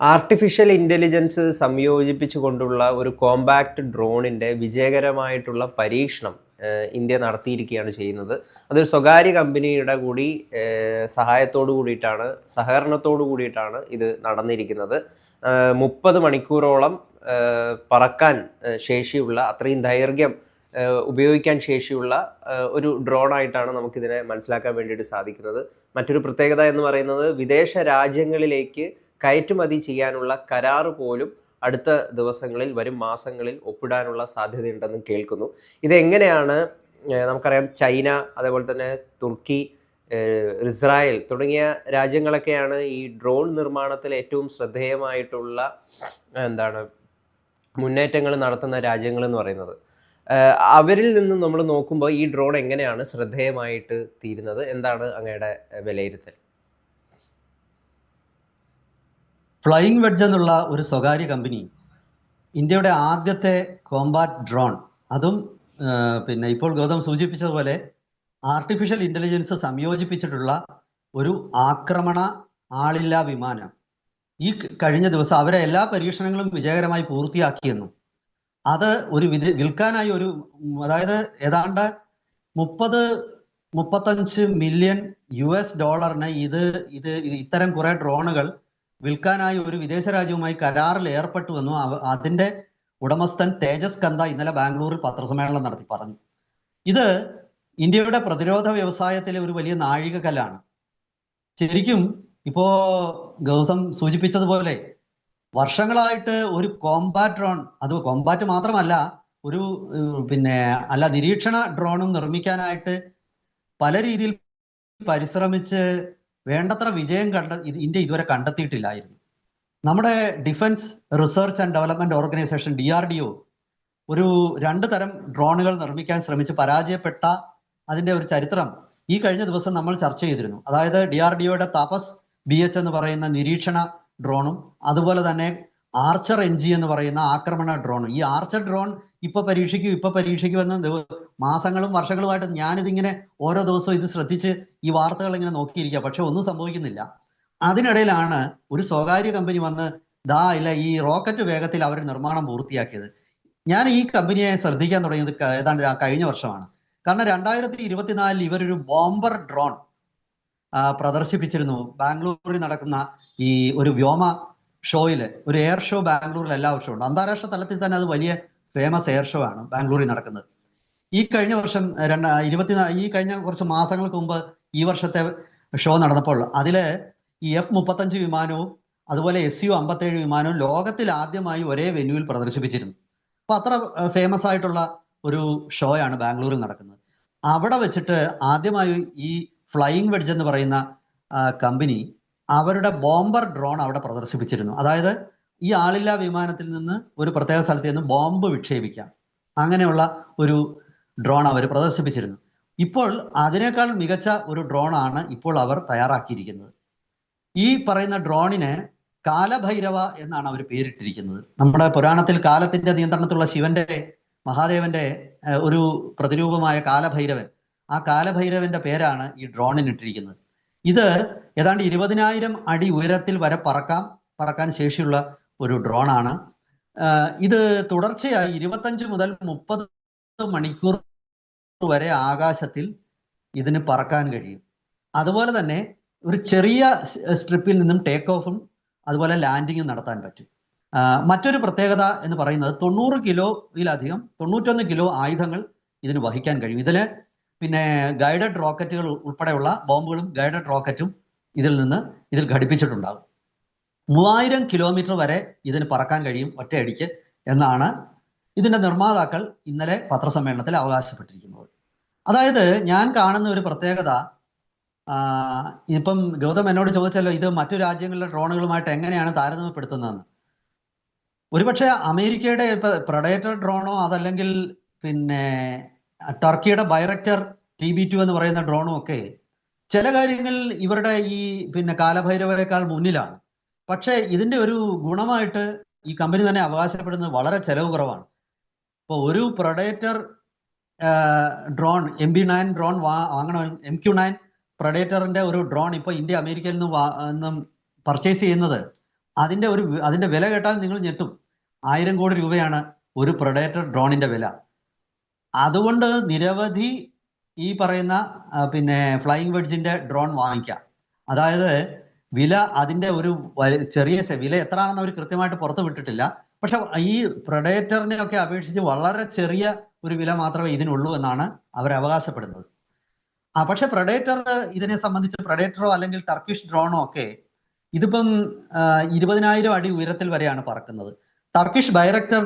Artificial intelligence സംയോജിപ്പിച്ചുകൊണ്ടുള്ള ഒരു compact ഡ്രോണിന്റെ വിജയകരമായിട്ടുള്ള പരീക്ഷണം India നടത്തിയിരിക്കുകയാണ് ചെയ്യുന്നത്. അതൊരു സ്വകാര്യ കമ്പനിയുടെ കൂടി സഹായത്തോടു കൂടിയിട്ടാണ് സഹകരണത്തോടു കൂടിയിട്ടാണ് ഇത് നടന്നിരിക്കുന്നത്. മുപ്പത് മണിക്കൂറോളം പറക്കാൻ ശേഷിയുള്ള അത്രയും ദൈർഘ്യം ഉപയോഗിക്കാൻ ശേഷിയുള്ള ഒരു ഒരു ഡ്രോണായിട്ടാണ് നമുക്കിതിനെ മനസ്സിലാക്കാൻ വേണ്ടിയിട്ട് സാധിക്കുന്നത്. മറ്റൊരു പ്രത്യേകത എന്ന് പറയുന്നത് വിദേശ രാജ്യങ്ങളിലേക്ക് കയറ്റുമതി ചെയ്യാനുള്ള കരാർ പോലും അടുത്ത ദിവസങ്ങളിൽ വരും മാസങ്ങളിൽ ഒപ്പിടാനുള്ള സാധ്യതയുണ്ടെന്ന് കേൾക്കുന്നു. ഇതെങ്ങനെയാണ് നമുക്കറിയാം ചൈന അതേപോലെ തന്നെ തുർക്കി ഇസ്രായേൽ തുടങ്ങിയ രാജ്യങ്ങളൊക്കെയാണ് ഈ ഡ്രോൺ നിർമ്മാണത്തിൽ ഏറ്റവും ശ്രദ്ധേയമായിട്ടുള്ള എന്താണ് മുന്നേറ്റങ്ങൾ നടത്തുന്ന രാജ്യങ്ങൾ എന്ന് പറയുന്നത്. അവരിൽ നിന്ന് നമ്മൾ നോക്കുമ്പോൾ ഈ ഡ്രോൺ എങ്ങനെയാണ് ശ്രദ്ധേയമായിട്ട് തീരുന്നത്? എന്താണ് അങ്ങയുടെ വിലയിരുത്തൽ? ഫ്ലൈയിങ് വെഡ്ജ് എന്നുള്ള ഒരു സ്വകാര്യ കമ്പനി ഇന്ത്യയുടെ ആദ്യത്തെ കോമ്പാറ്റ് ഡ്രോൺ. അതും പിന്നെ ഇപ്പോൾ ഗൗതം സൂചിപ്പിച്ചതുപോലെ ആർട്ടിഫിഷ്യൽ ഇന്റലിജൻസ് സംയോജിപ്പിച്ചിട്ടുള്ള ഒരു ആക്രമണ ആളില്ലാ വിമാനം. ഈ കഴിഞ്ഞ ദിവസം അവരെ എല്ലാ പരീക്ഷണങ്ങളും വിജയകരമായി പൂർത്തിയാക്കിയെന്നും അത് ഒരു വിൽക്കാനായി ഒരു അതായത് ഏതാണ്ട് മുപ്പത് മുപ്പത്തഞ്ച് മില്യൺ യു എസ് ഡോളറിന് ഇത് ഇത് ഇത്തരം കുറെ ഡ്രോണുകൾ വിൽക്കാനായി ഒരു വിദേശ രാജ്യവുമായി കരാറിൽ ഏർപ്പെട്ടുവെന്നും അതിന്റെ ഉടമസ്ഥൻ തേജസ് കന്ത ഇന്നലെ ബാംഗ്ലൂരിൽ പത്രസമ്മേളനം നടത്തി പറഞ്ഞു. ഇത് ഇന്ത്യയുടെ പ്രതിരോധ വ്യവസായത്തിലെ ഒരു വലിയ നാഴികക്കല്ലാണ്. ശരിക്കും ഇപ്പോ ഗൗസം സൂചിപ്പിച്ചതുപോലെ വർഷങ്ങളായിട്ട് ഒരു കോമ്പാറ്റ് ഡ്രോൺ അത് കോമ്പാറ്റ് മാത്രമല്ല ഒരു പിന്നെ അല്ല നിരീക്ഷണ ഡ്രോണും നിർമ്മിക്കാനായിട്ട് പല രീതിയിൽ പരിശ്രമിച്ച് വേണ്ടത്ര വിജയം കണ്ട ഇന്ത്യ ഇതുവരെ കണ്ടെത്തിയിട്ടില്ലായിരുന്നു. നമ്മുടെ defence research and development organisation D R D O ഒരു രണ്ട് തരം ഡ്രോണുകൾ നിർമ്മിക്കാൻ ശ്രമിച്ച് പരാജയപ്പെട്ട അതിന്റെ ഒരു ചരിത്രം ഈ കഴിഞ്ഞ ദിവസം നമ്മൾ ചർച്ച ചെയ്തിരുന്നു. അതായത് ഡി ആർ ഡി ഒയുടെ തപസ് ബി എച്ച് എന്ന് പറയുന്ന നിരീക്ഷണ ഡ്രോണും അതുപോലെ തന്നെ ആർച്ചർ എൻ ജി എന്ന് പറയുന്ന ആക്രമണ ഡ്രോണും. ഈ ആർച്ചർ ഡ്രോൺ ഇപ്പൊ പരീക്ഷിക്കും ഇപ്പൊ പരീക്ഷിക്കുമെന്ന് മാസങ്ങളും വർഷങ്ങളുമായിട്ട് ഞാനിതിങ്ങനെ ഓരോ ദിവസവും ഇത് ശ്രദ്ധിച്ച് ഈ വാർത്തകൾ ഇങ്ങനെ നോക്കിയിരിക്കുക. പക്ഷെ ഒന്നും സംഭവിക്കുന്നില്ല. അതിനിടയിലാണ് ഒരു സ്വകാര്യ കമ്പനി വന്ന് ദാ ഇല്ല ഈ റോക്കറ്റ് വേഗത്തിൽ അവർ നിർമ്മാണം പൂർത്തിയാക്കിയത്. ഞാൻ ഈ കമ്പനിയെ ശ്രദ്ധിക്കാൻ തുടങ്ങിയത് ഏതാണ്ട് കഴിഞ്ഞ വർഷമാണ്. കാരണം രണ്ടായിരത്തി ഇരുപത്തിനാലിൽ ഇവരൊരു ബോംബർ ഡ്രോൺ പ്രദർശിപ്പിച്ചിരുന്നു. ബാംഗ്ലൂരിൽ നടക്കുന്ന ഈ ഒരു വ്യോമ ഷോയിൽ ഒരു എയർ ഷോ ബാംഗ്ലൂരിൽ എല്ലാ വർഷവും ഉണ്ട്. അന്താരാഷ്ട്ര തലത്തിൽ തന്നെ അത് വലിയ ഫേമസ് എയർ ഷോ ആണ് ബാംഗ്ലൂരിൽ നടക്കുന്നത്. ഈ കഴിഞ്ഞ വർഷം രണ്ട ഇരുപത്തിനാ ഈ കഴിഞ്ഞ കുറച്ച് മാസങ്ങൾക്ക് മുമ്പ് ഈ വർഷത്തെ ഷോ നടന്നപ്പോൾ അതിൽ ഈ എഫ് മുപ്പത്തഞ്ച് വിമാനവും അതുപോലെ എസ് യു അമ്പത്തേഴ് വിമാനവും ലോകത്തിൽ ആദ്യമായി ഒരേ വെന്യൂവിൽ പ്രദർശിപ്പിച്ചിരുന്നു. അപ്പൊ അത്ര ഫേമസ് ആയിട്ടുള്ള ഒരു ഷോയാണ് ബാംഗ്ലൂരിൽ നടക്കുന്നത്. അവിടെ വെച്ചിട്ട് ആദ്യമായി ഈ ഫ്ലൈയിങ് വെഡ്ജ് എന്ന് പറയുന്ന കമ്പനി അവരുടെ ബോംബർ ഡ്രോൺ അവിടെ പ്രദർശിപ്പിച്ചിരുന്നു. അതായത് ഈ ആളില്ലാ വിമാനത്തിൽ നിന്ന് ഒരു പ്രത്യേക സ്ഥലത്ത് നിന്ന് ബോംബ് വിക്ഷേപിക്കാം. അങ്ങനെയുള്ള ഒരു ഡ്രോൺ അവർ പ്രദർശിപ്പിച്ചിരുന്നു. ഇപ്പോൾ അതിനേക്കാൾ മികച്ച ഒരു ഡ്രോണാണ് ഇപ്പോൾ അവർ തയ്യാറാക്കിയിരിക്കുന്നത്. ഈ പറയുന്ന ഡ്രോണിന് കാലഭൈരവ എന്നാണ് അവർ പേരിട്ടിരിക്കുന്നത്. നമ്മുടെ പുരാണത്തിൽ കാലത്തിന്റെ നിയന്ത്രണത്തിലുള്ള ശിവന്റെ മഹാദേവന്റെ ഒരു പ്രതിരൂപമായ കാലഭൈരവൻ. ആ കാലഭൈരവന്റെ പേരാണ് ഈ ഡ്രോണിന് ഇട്ടിരിക്കുന്നത്. ഇത് ഏതാണ്ട് ഇരുപതിനായിരം അടി ഉയരത്തിൽ വരെ പറക്കാം പറക്കാൻ ശേഷിയുള്ള ഒരു ഡ്രോണാണ് ഇത് തുടർച്ചയായി ഇരുപത്തഞ്ച് മുതൽ മുപ്പത് മണിക്കൂർ വരെ ആകാശത്തിൽ ഇതിന് പറക്കാൻ കഴിയും. അതുപോലെ തന്നെ ഒരു ചെറിയ സ്ട്രിപ്പിൽ നിന്നും ടേക്ക് ഓഫും അതുപോലെ ലാൻഡിങ്ങും നടത്താൻ പറ്റും. മറ്റൊരു പ്രത്യേകത എന്ന് പറയുന്നത് തൊണ്ണൂറ് കിലോയിലധികം തൊണ്ണൂറ്റൊന്ന് കിലോ ആയുധങ്ങൾ ഇതിന് വഹിക്കാൻ കഴിയും. ഇതിൽ പിന്നെ ഗൈഡഡ് റോക്കറ്റുകൾ ഉൾപ്പെടെയുള്ള ബോംബുകളും ഗൈഡഡ് റോക്കറ്റും ഇതിൽ നിന്ന് ഇതിൽ ഘടിപ്പിച്ചിട്ടുണ്ടാകും. മൂവായിരം കിലോമീറ്റർ വരെ ഇതിന് പറക്കാൻ കഴിയും ഒറ്റയടിക്ക് എന്നാണ് ഇതിന്റെ നിർമ്മാതാക്കൾ ഇന്നലെ പത്രസമ്മേളനത്തിൽ അവകാശപ്പെട്ടിരിക്കുന്നത്. അതായത് ഞാൻ കാണുന്ന ഒരു പ്രത്യേകത ഇപ്പം ഗൗതം എന്നോട് ചോദിച്ചല്ലോ ഇത് മറ്റു രാജ്യങ്ങളിലെ ഡ്രോണുകളുമായിട്ട് എങ്ങനെയാണ് താരതമ്യപ്പെടുത്തുന്നതെന്ന്. ഒരുപക്ഷെ അമേരിക്കയുടെ ഇപ്പൊ പ്രഡേറ്റർ ഡ്രോണോ അതല്ലെങ്കിൽ പിന്നെ ടർക്കിയുടെ ബൈറക്ടർ ടി ബി ടു എന്ന് പറയുന്ന ഡ്രോണും ഒക്കെ ചില കാര്യങ്ങളിൽ ഇവരുടെ ഈ പിന്നെ കാലഭൈരവേക്കാൾ മുന്നിലാണ്. പക്ഷേ ഇതിന്റെ ഒരു ഗുണമായിട്ട് ഈ കമ്പനി തന്നെ അവകാശപ്പെടുന്നത് വളരെ ചെലവ് കുറവാണ്. ഇപ്പോൾ ഒരു predator drone M B nine drone വാങ്ങണം എം ക്യു നയൻ പ്രൊഡേറ്ററിന്റെ ഒരു ഡ്രോൺ ഇപ്പോൾ ഇന്ത്യ അമേരിക്കയിൽ നിന്ന് പർച്ചേസ് ചെയ്യുന്നത്. അതിന്റെ ഒരു അതിന്റെ വില കേട്ടാൽ നിങ്ങൾ ഞെട്ടും. ആയിരം കോടി രൂപയാണ് ഒരു പ്രൊഡേറ്റർ ഡ്രോണിന്റെ വില. അതുകൊണ്ട് നിരവധി ഈ പറയുന്ന പിന്നെ ഫ്ലൈയിങ് വെഡ്ജിന്റെ ഡ്രോൺ വാങ്ങിക്കാം. അതായത് വില അതിന്റെ ഒരു ചെറിയ വില എത്രയാണെന്ന് അവർ കൃത്യമായിട്ട് പുറത്തു വിട്ടിട്ടില്ല. പക്ഷെ ഈ പ്രൊഡേറ്ററിനെ ഒക്കെ അപേക്ഷിച്ച് വളരെ ചെറിയ ഒരു വില മാത്രമേ ഇതിനുള്ളൂ എന്നാണ് അവർ അവകാശപ്പെടുന്നത്. ആ പക്ഷെ പ്രൊഡേറ്റർ ഇതിനെ സംബന്ധിച്ച് പ്രൊഡേറ്ററോ അല്ലെങ്കിൽ ടർക്കിഷ് ഡ്രോണോ ഒക്കെ ഇതിപ്പം ഇരുപതിനായിരം അടി ഉയരത്തിൽ വരെയാണ് പറക്കുന്നത്. Turkish director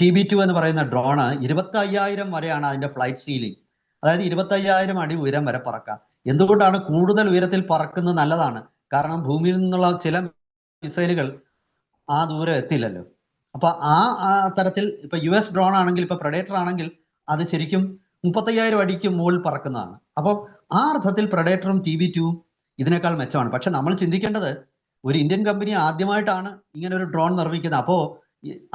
T B two എന്ന് പറയുന്ന ഡ്രോണ് ഇരുപത്തി അയ്യായിരം വരെയാണ് അതിന്റെ ഫ്ലൈറ്റ് സീലിംഗ് അതായത് ഇരുപത്തി അയ്യായിരം അടി ഉയരം വരെ പറക്കാം. എന്തുകൊണ്ടാണ് കൂടുതൽ ഉയരത്തിൽ പറക്കുന്നത് നല്ലതാണ്? കാരണം ഭൂമിയിൽ നിന്നുള്ള ചില മിസൈലുകൾ ആ ദൂരം എത്തില്ലല്ലോ അപ്പൊ ആ തരത്തിൽ ഇപ്പൊ യു എസ് ഡ്രോൺ ആണെങ്കിൽ ഇപ്പൊ പ്രൊഡേറ്റർ ആണെങ്കിൽ അത് ശരിക്കും മുപ്പത്തയ്യായിരം അടിക്ക് മുകളിൽ പറക്കുന്നതാണ്. അപ്പോൾ ആ അർത്ഥത്തിൽ പ്രൊഡേറ്ററും ടി വി ടുവും ഇതിനേക്കാൾ മെച്ചമാണ്. പക്ഷെ നമ്മൾ ചിന്തിക്കേണ്ടത് ഒരു ഇന്ത്യൻ കമ്പനി ആദ്യമായിട്ടാണ് ഇങ്ങനെ ഒരു ഡ്രോൺ നിർമ്മിക്കുന്നത്. അപ്പോ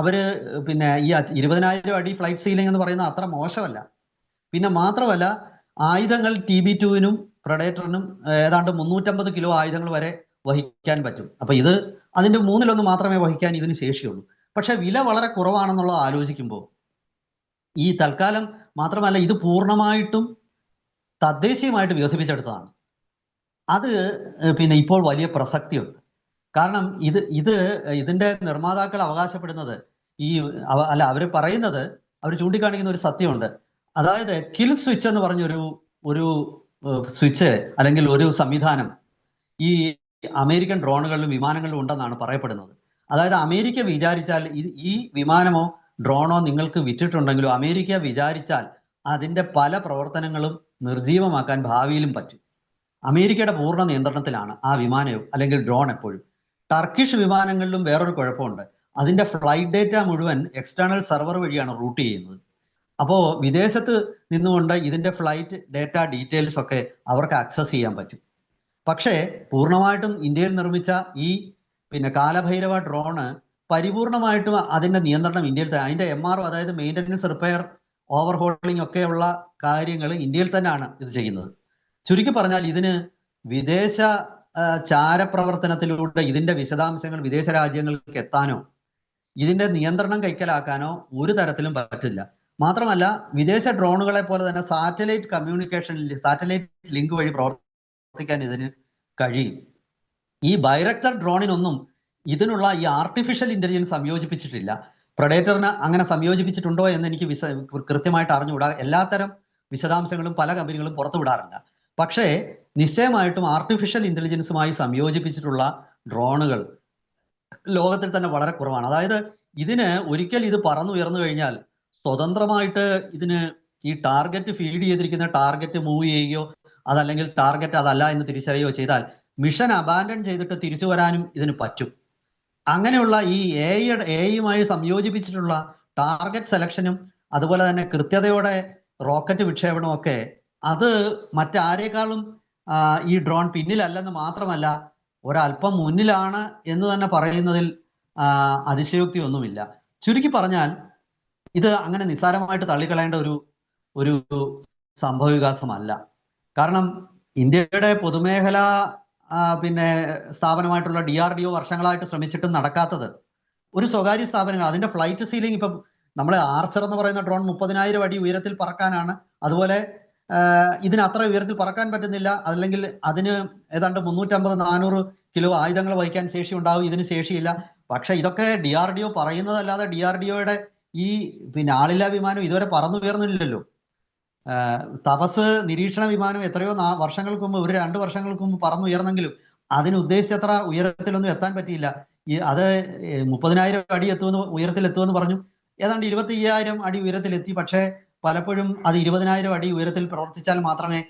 അവർ പിന്നെ ഈ ഇരുപതിനായിരം അടി ഫ്ലൈറ്റ് സീലിംഗ് എന്ന് പറയുന്നത് അത്ര മോശമല്ല. പിന്നെ മാത്രമല്ല ആയുധങ്ങൾ ടി ബി ടുവിനും പ്രൊഡേറ്ററിനും ഏതാണ്ട് മുന്നൂറ്റമ്പത് കിലോ ആയുധങ്ങൾ വരെ വഹിക്കാൻ പറ്റും. അപ്പൊ ഇത് അതിന്റെ മൂന്നിലൊന്ന് മാത്രമേ വഹിക്കാൻ ഇതിന് ശേഷിയുള്ളൂ. പക്ഷെ വില വളരെ കുറവാണെന്നുള്ളത് ആലോചിക്കുമ്പോൾ ഈ തൽക്കാലം മാത്രമല്ല ഇത് പൂർണമായിട്ടും തദ്ദേശീയമായിട്ട് വികസിപ്പിച്ചെടുത്തതാണ്. അത് പിന്നെ ഇപ്പോൾ വലിയ പ്രസക്തിയുണ്ട്. കാരണം ഇത് ഇത് ഇതിന്റെ നിർമ്മാതാക്കൾ അവകാശപ്പെടുന്നത് ഈ അല്ല അവർ പറയുന്നത് അവർ ചൂണ്ടിക്കാണിക്കുന്ന ഒരു സത്യമുണ്ട്. അതായത് കിൽ സ്വിച്ച് എന്ന് പറഞ്ഞൊരു ഒരു സ്വിച്ച് അല്ലെങ്കിൽ ഒരു സംവിധാനം ഈ അമേരിക്കൻ ഡ്രോണുകളിലും വിമാനങ്ങളിലും ഉണ്ടെന്നാണ് പറയപ്പെടുന്നത്. അതായത് അമേരിക്ക വിചാരിച്ചാൽ ഈ- വിമാനമോ ഡ്രോണോ നിങ്ങൾക്ക് വിറ്റിട്ടുണ്ടെങ്കിലോ അമേരിക്ക വിചാരിച്ചാൽ അതിന്റെ പല പ്രവർത്തനങ്ങളും നിർജീവമാക്കാൻ ഭാവിയിലും പറ്റും. അമേരിക്കയുടെ പൂർണ നിയന്ത്രണത്തിലാണ് ആ വിമാനവും അല്ലെങ്കിൽ ഡ്രോൺ എപ്പോഴും. ടർക്കിഷ് വിമാനങ്ങളിലും വേറൊരു കുഴപ്പമുണ്ട്. അതിന്റെ ഫ്ലൈറ്റ് ഡേറ്റ മുഴുവൻ എക്സ്റ്റേണൽ സെർവർ വഴിയാണ് റൂട്ട് ചെയ്യുന്നത്. അപ്പോൾ വിദേശത്ത് നിന്നുകൊണ്ട് ഇതിന്റെ ഫ്ലൈറ്റ് ഡേറ്റ ഡീറ്റെയിൽസ് ഒക്കെ അവർക്ക് ആക്സസ് ചെയ്യാൻ പറ്റും. പക്ഷേ പൂർണമായിട്ടും ഇന്ത്യയിൽ നിർമ്മിച്ച ഈ പിന്നെ കാലഭൈരവ ഡ്രോണ് പരിപൂർണമായിട്ടും അതിന്റെ നിയന്ത്രണം ഇന്ത്യയിൽ അതിന്റെ എം ആർ അതായത് മെയിന്റനൻസ് റിപ്പയർ ഓവർഹോളിംഗ് ഒക്കെയുള്ള കാര്യങ്ങൾ ഇന്ത്യയിൽ തന്നെയാണ് ഇത് ചെയ്യുന്നത്. ചുരുക്കി പറഞ്ഞാൽ ഇതിന് വിദേശ ചാരപ്രവർത്തനത്തിലൂടെ ഇതിന്റെ വിശദാംശങ്ങൾ വിദേശ രാജ്യങ്ങൾക്ക് എത്താനോ ഇതിന്റെ നിയന്ത്രണം കൈക്കലാക്കാനോ ഒരു തരത്തിലും പറ്റില്ല. മാത്രമല്ല വിദേശ ഡ്രോണുകളെ പോലെ തന്നെ സാറ്റലൈറ്റ് കമ്മ്യൂണിക്കേഷൻ സാറ്റലൈറ്റ് ലിങ്ക് വഴി പ്രവർത്തിക്കാൻ ഇതിന് കഴിയും. ഈ ബൈറക്ടർ ഡ്രോണിനൊന്നും ഇതിനുള്ള ഈ ആർട്ടിഫിഷ്യൽ ഇന്റലിജൻസ് സംയോജിപ്പിച്ചിട്ടില്ല. പ്രൊഡേറ്ററിന് അങ്ങനെ സംയോജിപ്പിച്ചിട്ടുണ്ടോ എന്ന് എനിക്ക് വിശ കൃത്യമായിട്ട് അറിഞ്ഞുകൂടാ. എല്ലാത്തരം വിശദാംശങ്ങളും പല കമ്പനികളും പുറത്തുവിടാറില്ല പക്ഷേ നിശ്ചയമായിട്ടും ആർട്ടിഫിഷ്യൽ ഇന്റലിജൻസുമായി സംയോജിപ്പിച്ചിട്ടുള്ള ഡ്രോണുകൾ ലോകത്തിൽ തന്നെ വളരെ കുറവാണ്. അതായത് ഇതിന് ഒരിക്കൽ ഇത് പറന്നുയർന്നു കഴിഞ്ഞാൽ സ്വതന്ത്രമായിട്ട് ഇതിന് ഈ ടാർഗറ്റ് ഫീഡ് ചെയ്തിരിക്കുന്ന ടാർഗറ്റ് മൂവ് ചെയ്യുകയോ അതല്ലെങ്കിൽ ടാർഗറ്റ് അതല്ല എന്ന് തിരിച്ചറിയുകയോ ചെയ്താൽ മിഷൻ അബാൻഡൺ ചെയ്തിട്ട് തിരിച്ചു വരാനും ഇതിന് പറ്റും. അങ്ങനെയുള്ള ഈ എയുടെ എയുമായി സംയോജിപ്പിച്ചിട്ടുള്ള ടാർഗറ്റ് സെലക്ഷനും അതുപോലെ തന്നെ കൃത്യതയോടെ റോക്കറ്റ് വിക്ഷേപണവും ഒക്കെ അത് മറ്റാരേക്കാളും ഈ ഡ്രോൺ പിന്നിലല്ലെന്ന് മാത്രമല്ല ഒരല്പം മുന്നിലാണ് എന്ന് തന്നെ പറയുന്നതിൽ അതിശയോക്തി ഒന്നുമില്ല. ചുരുക്കി പറഞ്ഞാൽ ഇത് അങ്ങനെ നിസ്സാരമായിട്ട് തള്ളിക്കളയേണ്ട ഒരു ഒരു സംഭവവികാസമല്ല. കാരണം ഇന്ത്യയുടെ പൊതുമേഖല പിന്നെ സ്ഥാപനമായിട്ടുള്ള ഡി ആർ ഡി ഒ വർഷങ്ങളായിട്ട് ശ്രമിച്ചിട്ടും നടക്കാത്തത്. ഒരു സ്വകാര്യ സ്ഥാപനങ്ങൾ അതിന്റെ ഫ്ലൈറ്റ് സീലിംഗ് ഇപ്പം നമ്മളെ ആർച്ചർ എന്ന് പറയുന്ന ഡ്രോൺ മുപ്പതിനായിരം അടി ഉയരത്തിൽ പറക്കാനാണ്. അതുപോലെ ഇതിന് അത്ര ഉയരത്തിൽ പറക്കാൻ പറ്റുന്നില്ല. അല്ലെങ്കിൽ അതിന് ഏതാണ്ട് മുന്നൂറ്റമ്പത് നാനൂറ് കിലോ ആയുധങ്ങൾ വഹിക്കാൻ ശേഷി ഉണ്ടാവും. ഇതിന് ശേഷിയില്ല. പക്ഷേ ഇതൊക്കെ ഡി ആർ ഡി ഒ പറയുന്നതല്ലാതെ ഡി ആർ ഡി ഒയുടെ ഈ പിന്നെ ആളില്ലാ വിമാനം ഇതുവരെ പറന്നുയർന്നില്ലല്ലോ. തപസ് നിരീക്ഷണ വിമാനം എത്രയോ വർഷങ്ങൾക്ക് മുമ്പ് ഒരു രണ്ട് വർഷങ്ങൾക്ക് മുമ്പ് പറന്നുയർന്നെങ്കിലും അതിന് ഉദ്ദേശിച്ചത്ര ഉയരത്തിലൊന്നും എത്താൻ പറ്റിയില്ല. അത് മുപ്പതിനായിരം അടി എത്തുമെന്ന് ഉയരത്തിൽ എത്തുമെന്ന് പറഞ്ഞു. ഏതാണ്ട് ഇരുപത്തി അയ്യായിരം അടി ഉയരത്തിലെത്തി. പക്ഷേ പലപ്പോഴും അത് ഇരുപതിനായിരം അടി ഉയരത്തിൽ പ്രവർത്തിച്ചാൽ മാത്രമേ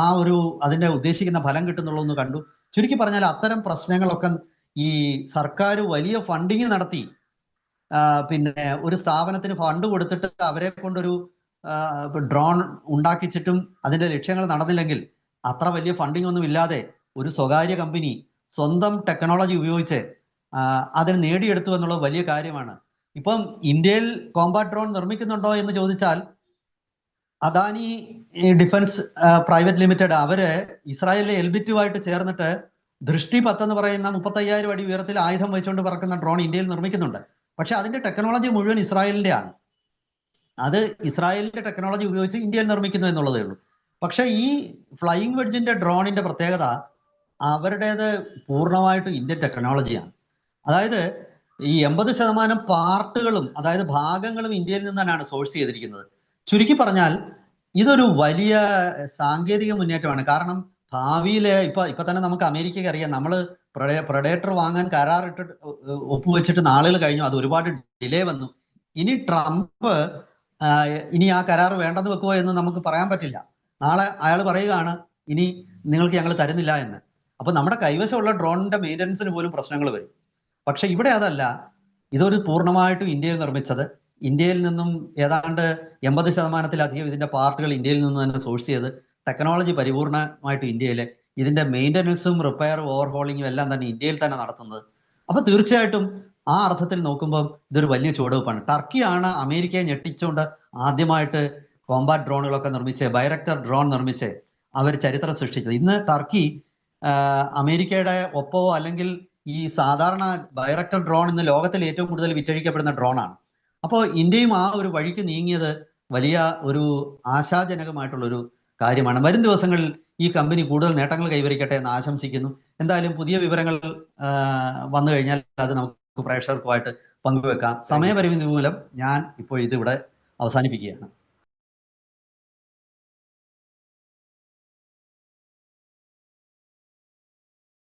ആ ഒരു അതിന്റെ ഉദ്ദേശിക്കുന്ന ഫലം കിട്ടുന്നുള്ളൂ എന്ന് കണ്ടു. ചുരുക്കി പറഞ്ഞാൽ അത്തരം പ്രശ്നങ്ങളൊക്കെ ഈ സർക്കാർ വലിയ ഫണ്ടിങ് നടത്തി. പിന്നെ ഒരു സ്ഥാപനത്തിന് ഫണ്ട് കൊടുത്തിട്ട് അവരെ കൊണ്ടൊരു ഡ്രോൺ ഉണ്ടാക്കിച്ചിട്ടും അതിന്റെ ലക്ഷ്യങ്ങൾ നടന്നില്ലെങ്കിൽ അത്ര വലിയ ഫണ്ടിങ് ഒന്നും ഇല്ലാതെ ഒരു സ്വകാര്യ കമ്പനി സ്വന്തം ടെക്നോളജി ഉപയോഗിച്ച് അതിന് നേടിയെടുത്തു എന്നുള്ളത് വലിയ കാര്യമാണ്. ഇപ്പം ഇന്ത്യയിൽ കോമ്പാറ്റ് ഡ്രോൺ നിർമ്മിക്കുന്നുണ്ടോ എന്ന് ചോദിച്ചാൽ അദാനി ഡിഫൻസ് പ്രൈവറ്റ് ലിമിറ്റഡ് അവർ ഇസ്രായേലിലെ എൽബിറ്റുമായിട്ട് ചേർന്നിട്ട് ദൃഷ്ടി പത്ത് എന്ന് പറയുന്ന മുപ്പത്തയ്യായിരം അടി ഉയരത്തിൽ ആയുധം വെച്ചുകൊണ്ട് പറക്കുന്ന ഡ്രോൺ ഇന്ത്യയിൽ നിർമ്മിക്കുന്നുണ്ട്. പക്ഷെ അതിന്റെ ടെക്നോളജി മുഴുവൻ ഇസ്രായേലിന്റെ ആണ്. അത് ഇസ്രായേലിന്റെ ടെക്നോളജി ഉപയോഗിച്ച് ഇന്ത്യയിൽ നിർമ്മിക്കുന്നു എന്നുള്ളതേ ഉള്ളൂ. പക്ഷെ ഈ ഫ്ലൈയിങ് വെഡ്ജിന്റെ ഡ്രോണിന്റെ പ്രത്യേകത അവരുടേത് പൂർണമായിട്ടും ഇന്ത്യൻ ടെക്നോളജിയാണ് അതായത് ഈ എൺപത് ശതമാനം പാർട്ടുകളും അതായത് ഭാഗങ്ങളും ഇന്ത്യയിൽ നിന്ന് തന്നെയാണ് സോഴ്സ് ചെയ്തിരിക്കുന്നത്. ചുരുക്കി പറഞ്ഞാൽ ഇതൊരു വലിയ സാങ്കേതിക മുന്നേറ്റമാണ്. കാരണം ഭാവിയിലെ ഇപ്പൊ ഇപ്പൊ തന്നെ നമുക്ക് അമേരിക്കയ്ക്ക് അറിയാം. നമ്മൾ പ്രൊഡേറ്റർ വാങ്ങാൻ കരാറിട്ട് ഒപ്പുവെച്ചിട്ട് നാളുകൾ കഴിഞ്ഞു. അത് ഒരുപാട് ഡിലേ വന്നു. ഇനി ട്രംപ് ഇനി ആ കരാർ വേണ്ടെന്ന് വെക്കുമോ എന്ന് നമുക്ക് പറയാൻ പറ്റില്ല. നാളെ അയാൾ പറയുകയാണ് ഇനി നിങ്ങൾക്ക് ഞങ്ങൾ തരുന്നില്ല എന്ന്. അപ്പൊ നമ്മുടെ കൈവശമുള്ള ഡ്രോണിന്റെ മെയിന്റനൻസിന് പോലും പ്രശ്നങ്ങൾ വരും. പക്ഷെ ഇവിടെ അതല്ല. ഇതൊരു പൂർണമായിട്ടും ഇന്ത്യയിൽ നിർമ്മിച്ചത്. ഇന്ത്യയിൽ നിന്നും ഏതാണ്ട് എൺപത് ശതമാനത്തിലധികം ഇതിന്റെ പാർട്ടുകൾ ഇന്ത്യയിൽ നിന്ന് തന്നെ സോഴ്സ് ചെയ്ത് ടെക്നോളജി പരിപൂർണമായിട്ട് ഇന്ത്യയിലെ ഇതിന്റെ മെയിന്റനൻസും റിപ്പയറും ഓവർഹോളിങ്ങും എല്ലാം തന്നെ ഇന്ത്യയിൽ തന്നെ നടത്തുന്നത്. അപ്പൊ തീർച്ചയായിട്ടും ആ അർത്ഥത്തിൽ നോക്കുമ്പോൾ ഇതൊരു വലിയ ചുവടുവെപ്പാണ്. ടർക്കിയാണ് അമേരിക്കയെ ഞെട്ടിച്ചുകൊണ്ട് ആദ്യമായിട്ട് കോമ്പാറ്റ് ഡ്രോണുകളൊക്കെ നിർമ്മിച്ച് ബൈറക്ടർ ഡ്രോൺ നിർമ്മിച്ച് അവർ ചരിത്രം സൃഷ്ടിച്ചത്. ഇന്ന് ടർക്കി അമേരിക്കയുടെ ഒപ്പമോ അല്ലെങ്കിൽ ഈ സാധാരണ ബൈറക്ടർ ഡ്രോൺ ഇന്ന് ലോകത്തിൽ ഏറ്റവും കൂടുതൽ വിറ്റഴിക്കപ്പെടുന്ന ഡ്രോണാണ് അപ്പോൾ ഇന്ത്യയും ആ ഒരു വഴിക്ക് നീങ്ങിയത് വലിയ ഒരു ആശാജനകമായിട്ടുള്ളൊരു കാര്യമാണ്. വരും ദിവസങ്ങളിൽ ഈ കമ്പനി കൂടുതൽ നേട്ടങ്ങൾ കൈവരിക്കട്ടെ എന്ന് ആശംസിക്കുന്നു. എന്തായാലും പുതിയ വിവരങ്ങൾ വന്നു കഴിഞ്ഞാൽ അത് നമുക്ക് പ്രേക്ഷകർക്കുമായിട്ട് പങ്കുവെക്കാം. സമയപരിമിതി മൂലം ഞാൻ ഇപ്പോൾ ഇതിവിടെ അവസാനിപ്പിക്കുകയാണ്.